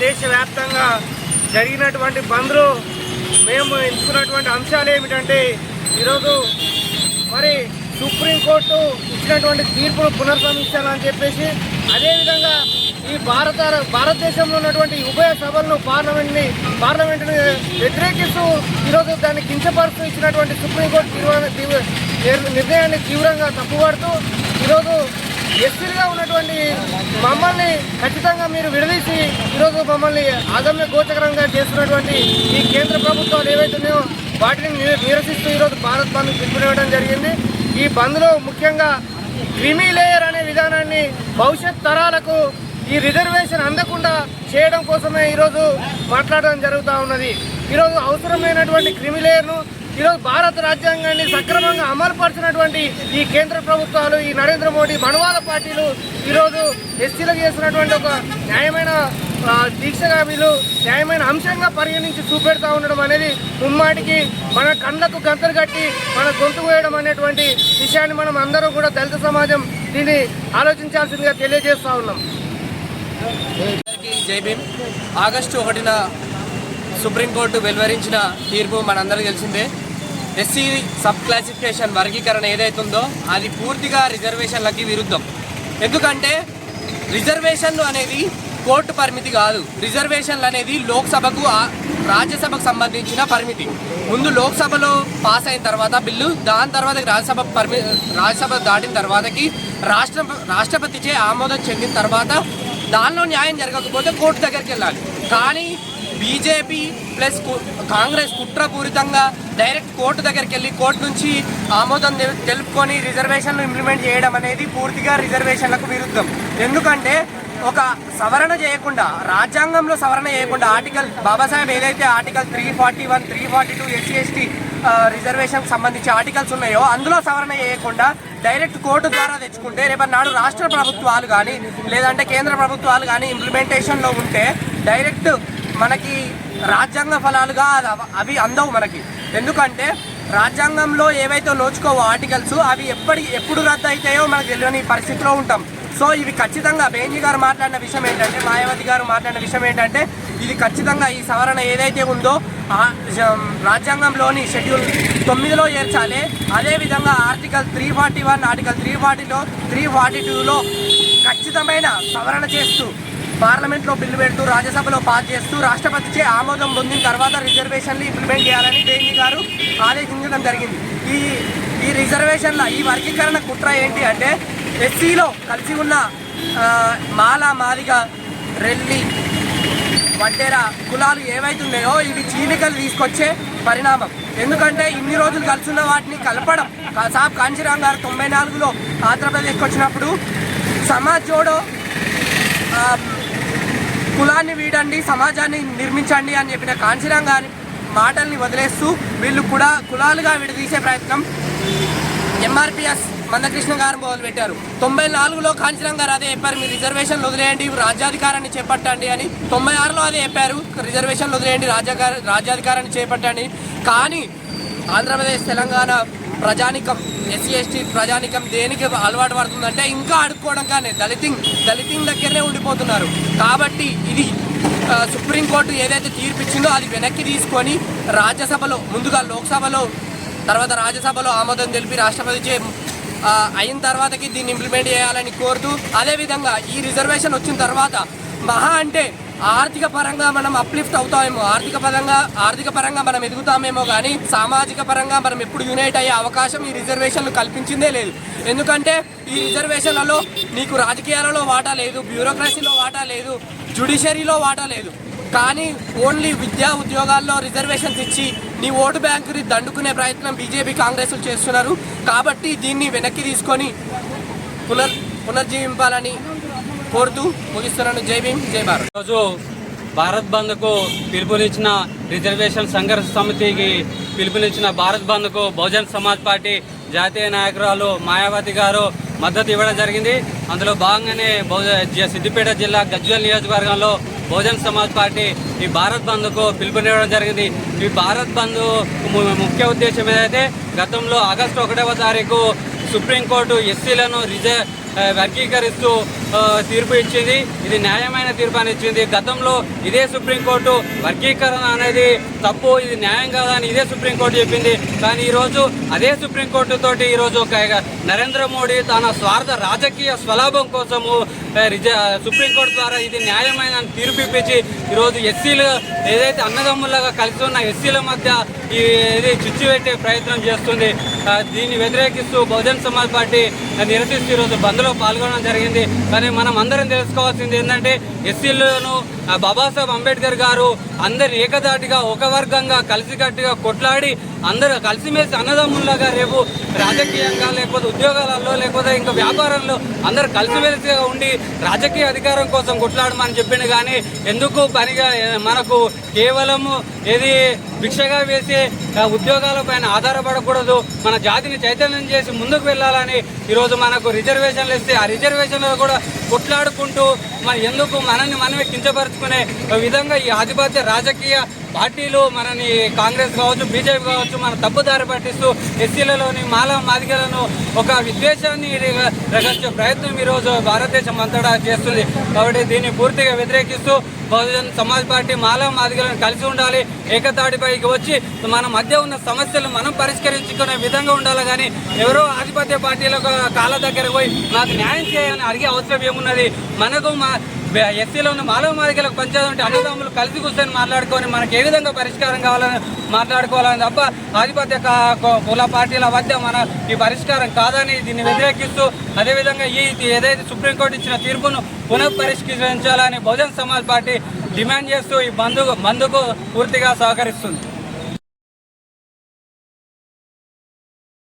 దేశవ్యాప్తంగా జరిగినటువంటి బంద్లు మేము ఎంచుకున్నటువంటి అంశాలు ఏమిటంటే ఈరోజు మరి సుప్రీంకోర్టు ఇచ్చినటువంటి తీర్పును పునర్సమీక్షాలని చెప్పేసి అదేవిధంగా ఈ భారత భారతదేశంలో ఉన్నటువంటి ఉభయ సభలను పార్లమెంట్ని పార్లమెంటుని వ్యతిరేకిస్తూ ఈరోజు దాన్ని కించపరుస్తూ ఇచ్చినటువంటి సుప్రీంకోర్టు తీవ్ర- నిర్ణయాన్ని తీవ్రంగా తప్పుపడుతూ ఈరోజు ఎస్సీలుగా ఉన్నటువంటి మమ్మల్ని ఖచ్చితంగా మీరు విడదీసి ఈరోజు మమ్మల్ని అగమ్య గోచకరంగా చేస్తున్నటువంటి ఈ కేంద్ర ప్రభుత్వాలు ఏవైతున్నాయో వాటిని నిరసిస్తూ ఈరోజు భారత్ బంద్ పిలుపునివ్వడం జరిగింది. ఈ బంద్లో ముఖ్యంగా క్రిమీ లేయర్ అనే విధానాన్ని భవిష్యత్ తరాలకు ఈ రిజర్వేషన్ అందకుండా చేయడం కోసమే ఈరోజు మాట్లాడడం జరుగుతూ ఉన్నది. ఈరోజు అవసరమైనటువంటి క్రిమిలేయర్ను ఈరోజు భారత రాజ్యాంగాన్ని సక్రమంగా అమలుపరిచినటువంటి ఈ కేంద్ర ప్రభుత్వాలు ఈ నరేంద్ర మోడీ మనువాద పార్టీలు ఈరోజు ఎస్సీలకు చేసినటువంటి ఒక న్యాయమైన దీక్షగా వీళ్ళు న్యాయమైన అంశంగా పరిగణించి చూపెడతా ఉండడం అనేది ముమ్మాటికి మన కళ్ళకు గంతలు కట్టి మన గొంతు వేయడం అనేటువంటి విషయాన్ని మనం అందరూ కూడా దళిత సమాజం దీన్ని ఆలోచించాల్సిందిగా తెలియజేస్తూ ఉన్నాం. జై భీమ్. ఆగస్టు ఒకటిన సుప్రీంకోర్టు వెలువరించిన తీర్పు మనందరికీ తెలిసిందే. ఎస్సీ సబ్ క్లాసిఫికేషన్ వర్గీకరణ ఏదైతుందో అది పూర్తిగా రిజర్వేషన్లకి విరుద్ధం. ఎందుకంటే రిజర్వేషన్లు అనేది కోర్టు పరిమితి కాదు. రిజర్వేషన్లు అనేది లోక్సభకు రాజ్యసభకు సంబంధించిన పరిమితి. ముందు లోక్సభలో పాస్ అయిన తర్వాత బిల్లు దాని తర్వాత రాజ్యసభ పరిమి రాజ్యసభ దాటిన తర్వాతకి రాష్ట్ర రాష్ట్రపతిచే ఆమోదం చెందిన తర్వాత దానిలో న్యాయం జరగకపోతే కోర్టు దగ్గరికి వెళ్ళాలి. కానీ బీజేపీ ప్లస్ కాంగ్రెస్ కుట్రపూరితంగా డైరెక్ట్ కోర్టు దగ్గరికి వెళ్ళి కోర్టు నుంచి ఆమోదం తెలుపుకొని రిజర్వేషన్లు ఇంప్లిమెంట్ చేయడం అనేది పూర్తిగా రిజర్వేషన్లకు విరుద్ధం. ఎందుకంటే ఒక సవరణ చేయకుండా రాజ్యాంగంలో సవరణ చేయకుండా ఆర్టికల్ బాబాసాహెబ్ ఏదైతే article three forty one three forty two SC ST reservation సంబంధించి ఆర్టికల్స్ ఉన్నాయో అందులో సవరణ చేయకుండా డైరెక్ట్ కోర్టు ద్వారా తెచ్చుకుంటే రేపటి నాడు రాష్ట్ర ప్రభుత్వాలు కానీ లేదంటే కేంద్ర ప్రభుత్వాలు కానీ ఇంప్లిమెంటేషన్లో ఉంటే డైరెక్ట్ మనకి రాజ్యాంగ ఫలాలుగా అవి అందవు మనకి. ఎందుకంటే రాజ్యాంగంలో ఏవైతే నోచుకోవో ఆర్టికల్స్ అవి ఎప్పటి ఎప్పుడు రద్దు అవుతాయో మనకు తెలియని పరిస్థితిలో ఉంటాం. సో ఇవి ఖచ్చితంగా బేంజీ గారు మాట్లాడిన విషయం ఏంటంటే మాయావతి గారు మాట్లాడిన విషయం ఏంటంటే ఇది ఖచ్చితంగా ఈ సవరణ ఏదైతే ఉందో రాజ్యాంగంలోని షెడ్యూల్ తొమ్మిదిలో చేర్చాలి అదేవిధంగా article three forty one article three ఫార్టీలో three forty టూలో ఖచ్చితమైన సవరణ చేస్తూ పార్లమెంట్లో బిల్లు పెడుతూ రాజ్యసభలో పాస్ చేస్తూ రాష్ట్రపతిచే ఆమోదం పొందిన తర్వాత రిజర్వేషన్లు ఇంప్లిమెంట్ చేయాలని బెయిలీ గారు ఆదేశించడం జరిగింది. ఈ ఈ రిజర్వేషన్ల ఈ వర్గీకరణ కుట్ర ఏంటి అంటే ఎస్సీలో కలిసి ఉన్న మాల మాదిగ రెల్లి వడ్డెర కులాలు ఏవైతున్నాయో ఇవి చీలికలు తీసుకొచ్చే పరిణామం. ఎందుకంటే ఇన్ని రోజులు కలిసి ఉన్న వాటిని కలపడం కా- సాబ్ కాంచీరామ్ గారు తొంభై నాలుగులో ఆంధ్రప్రదేశ్కి వచ్చినప్పుడు సమాజ్ జోడో కులాన్ని వీడండి సమాజాన్ని నిర్మించండి అని చెప్పిన కాంచీరామ్ గారి మాటల్ని వదిలేస్తూ వీళ్ళు కూడా కులాలుగా విడదీసే ప్రయత్నం ఎంఆర్పిఎస్ మందకృష్ణ గారు మొదలుపెట్టారు. తొంభై నాలుగులో కాంచీరామ్ గారు అదే చెప్పారు మీరు రిజర్వేషన్లు వదిలేయండి రాజ్యాధికారాన్ని చేపట్టండి అని తొంభై ఆరులో అదే చెప్పారు రిజర్వేషన్లు వదిలేయండి రాజ్యాధికార రాజ్యాధికారాన్ని చేపట్టండి కానీ ఆంధ్రప్రదేశ్ తెలంగాణ ప్రజానికం ఎస్సీ ఎస్టీ ప్రజానికం దేనికి అలవాటు పడుతుందంటే ఇంకా అడుక్కోవడం కానీ దళితింగ్ దళితింగ్ దగ్గరనే ఉండిపోతున్నారు. కాబట్టి ఇది సుప్రీంకోర్టు ఏదైతే తీర్పిచ్చిందో అది వెనక్కి తీసుకొని రాజ్యసభలో ముందుగా లోక్సభలో తర్వాత రాజ్యసభలో ఆమోదం తెలిపి రాష్ట్రపతి చే అయిన తర్వాతకి దీన్ని ఇంప్లిమెంట్ చేయాలని కోరుతూ అదేవిధంగా ఈ రిజర్వేషన్ వచ్చిన తర్వాత మహా అంటే ఆర్థిక పరంగా మనం అప్లిఫ్ట్ అవుతామేమో ఆర్థిక పరంగా ఆర్థిక పరంగా మనం ఎదుగుతామేమో కానీ సామాజిక పరంగా మనం ఎప్పుడు యునైట్ అయ్యే అవకాశం ఈ రిజర్వేషన్లు కల్పించిందే లేదు. ఎందుకంటే ఈ రిజర్వేషన్లలో నీకు రాజకీయాలలో వాటా లేదు బ్యూరోక్రసీలో వాటా లేదు జుడిషియరీలో వాటా లేదు. కానీ ఓన్లీ విద్యా ఉద్యోగాల్లో రిజర్వేషన్స్ ఇచ్చి నీ ఓటు బ్యాంకుని దండుకునే ప్రయత్నం బీజేపీ కాంగ్రెస్లు చేస్తున్నారు. కాబట్టి దీన్ని వెనక్కి తీసుకొని పునర్ పునర్జీవింపాలని కోరుతూ ముగిస్తున్నాను. జై భీమ్ జై భారత్. ఈరోజు భారత్ బంద్కు పిలుపునిచ్చిన రిజర్వేషన్ సంఘర్ష సమితికి పిలుపునిచ్చిన భారత్ బంద్కు బహుజన్ సమాజ్ పార్టీ జాతీయ నాయకురాలు మాయావతి గారు మద్దతు ఇవ్వడం జరిగింది. అందులో భాగంగానే బహుజ జ- సిద్దిపేట జిల్లా గజ్వల్ నియోజకవర్గంలో బహుజన్ సమాజ్ పార్టీ ఈ భారత్ బంద్కు పిలుపునివ్వడం జరిగింది. ఈ భారత్ బంద్ ముఖ్య ఉద్దేశం ఏదైతే గతంలో ఆగస్టు ఒకటవ తారీఖు సుప్రీంకోర్టు ఎస్సీలను రిజర్వ్ వర్గీకరిస్తూ తీర్పు ఇచ్చింది. ఇది న్యాయమైన తీర్పు అని ఇచ్చింది. గతంలో ఇదే సుప్రీంకోర్టు వర్గీకరణ అనేది తప్పు ఇది న్యాయం కాదా అని ఇదే సుప్రీంకోర్టు చెప్పింది. కానీ ఈరోజు అదే సుప్రీంకోర్టు తోటి ఈరోజు ఒక నరేంద్ర మోడీ తన స్వార్థ రాజకీయ స్వలాభం కోసము రిజ సుప్రీంకోర్టు ద్వారా ఇది న్యాయమైన తీర్పు ఇప్పించి ఈరోజు ఎస్సీలు ఏదైతే అన్నదమ్ములుగా కలిసి ఉన్న ఎస్సీల మధ్య ఈ ఇది చిచ్చు పెట్టే ప్రయత్నం చేస్తుంది. దీన్ని వ్యతిరేకిస్తూ బహుజన్ సమాజ్ పార్టీ నిరసిస్తూ ఈరోజు బంద్లో పాల్గొనడం జరిగింది. కానీ మనం అందరం తెలుసుకోవాల్సింది ఏంటంటే ఎస్సీలను బాబాసాహెబ్ అంబేద్కర్ గారు అందరు ఏకదాటిగా ఒక వర్గంగా కలిసికట్టుగా కొట్లాడి అందరూ కలిసిమెలిసి అన్నదమ్ముల్లాగా రేపు రాజకీయంగా లేకపోతే ఉద్యోగాలలో లేకపోతే ఇంకా వ్యాపారంలో అందరు కలిసిమెలిసిగా ఉండి రాజకీయ అధికారం కోసం కొట్లాడమని చెప్పింది కానీ ఎందుకు పనిగా మనకు కేవలము ఏది భిక్షగా వేసే ఉద్యోగాలపైన ఆధారపడకూడదు. మన జాతిని చైతన్యం చేసి ముందుకు వెళ్ళాలని ఈరోజు మనకు రిజర్వేషన్లు ఇస్తే ఆ రిజర్వేషన్లు కూడా కొట్లాడుకుంటూ మన ఎందుకు మనల్ని మనమే కించపరుచుకునే విధంగా ఈ ఆధిపత్య రాజకీయ పార్టీలు మనని కాంగ్రెస్ కావచ్చు బీజేపీ కావచ్చు మన తప్పుదారి పట్టిస్తూ ఎస్సీలలోని మాల మాదిగలను ఒక విద్వేషాన్ని రగించే ప్రయత్నం ఈరోజు భారతదేశం అంతటా చేస్తుంది. కాబట్టి దీన్ని పూర్తిగా వ్యతిరేకిస్తూ బహుజన్ సమాజ్ పార్టీ మాల మాదిగలను కలిసి ఉండాలి ఏకతాటిపైకి వచ్చి మన మధ్య ఉన్న సమస్యలు మనం పరిష్కరించుకునే విధంగా ఉండాలి. కానీ ఎవరో ఆధిపత్య పార్టీలకు కాళ్ళ దగ్గర పోయి నాకు న్యాయం చేయాలని అడిగే అవసరం ఉన్నది. మనకు మా ఎస్సీలో ఉన్న మానవ మాదిగలకు పంచాయతీ ఉంటే అన్నదమ్ములు కలిసి కూర్చొని మాట్లాడుకొని మనకు ఏ విధంగా పరిష్కారం కావాలని మాట్లాడుకోవాలని తప్ప ఆధిపత్య కుల పార్టీల మధ్య మన ఈ పరిష్కారం కాదని దీన్ని వ్యతిరేకిస్తూ అదేవిధంగా ఈ ఈ ఏదైతే సుప్రీంకోర్టు ఇచ్చిన తీర్పును పునః పరిష్కరించాలని బహుజన్ సమాజ్ పార్టీ డిమాండ్ చేస్తూ ఈ బంధు బంధుకు పూర్తిగా సహకరిస్తుంది.